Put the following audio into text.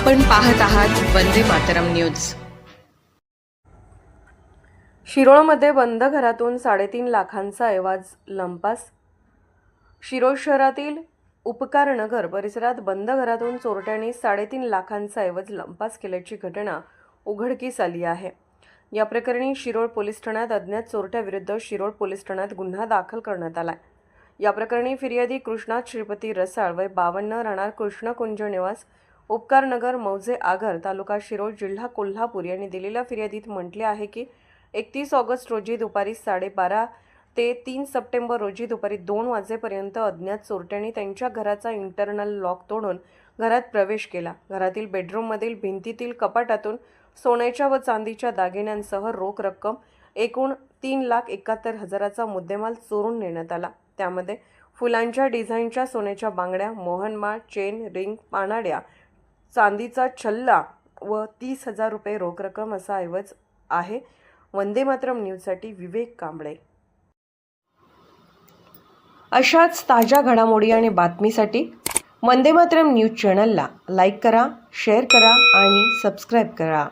आपण पाहत आहात वंदे मातरम न्यूज. शिरोळमध्ये बंद घरातून साडेतीन लाखांचा ऐवाज लंपास. शिरोळ शहरातील उपकारनगर परिसरात बंद घरातून चोरट्यांनी साडेतीन लाखांचा ऐवज लंपास केल्याची घटना उघडकीस आली आहे. या प्रकरणी शिरोळ पोलीस ठाण्यात अज्ञात चोरट्याविरुद्ध शिरोळ पोलीस ठाण्यात गुन्हा दाखल करण्यात आला या प्रकरणी फिर्यादी कृष्णा श्रीपती रसाळ वय बावन्न राहणार कृष्णकुंज निवास उपकारनगर मौजे आगर तालुका शिरोळ जिल्हा कोल्हापूर यांनी दिलेल्या फिर्यादीत म्हटले आहे की एकतीस ऑगस्ट रोजी दुपारी साडेबारा ते तीन सप्टेंबर रोजी दुपारी दोन वाजेपर्यंत अज्ञात चोरट्यांनी त्यांच्या घराचा इंटरनल लॉक तोडून घरात प्रवेश केला. घरातील बेडरूममधील भिंतीतील कपाटातून सोन्याच्या व चांदीच्या दागिन्यांसह रोख रक्कम एकूण तीन लाख एकाहत्तर हजाराचा मुद्देमाल चोरून नेण्यात आला. त्यामध्ये फुलांच्या डिझाईनच्या सोन्याच्या बांगड्या मोहनमाळ चेन रिंग पानाड्या चांदीचा छल्ला व तीस हजार रुपये रोख रक्कम असा ऐवज आहे. वंदे मातरम न्यूजसाठी विवेक कांबळे. अशाच ताज्या घडामोडी आणि बातमीसाठी वंदे मातरम न्यूज चॅनलला लाईक करा शेअर करा आणि सबस्क्राईब करा.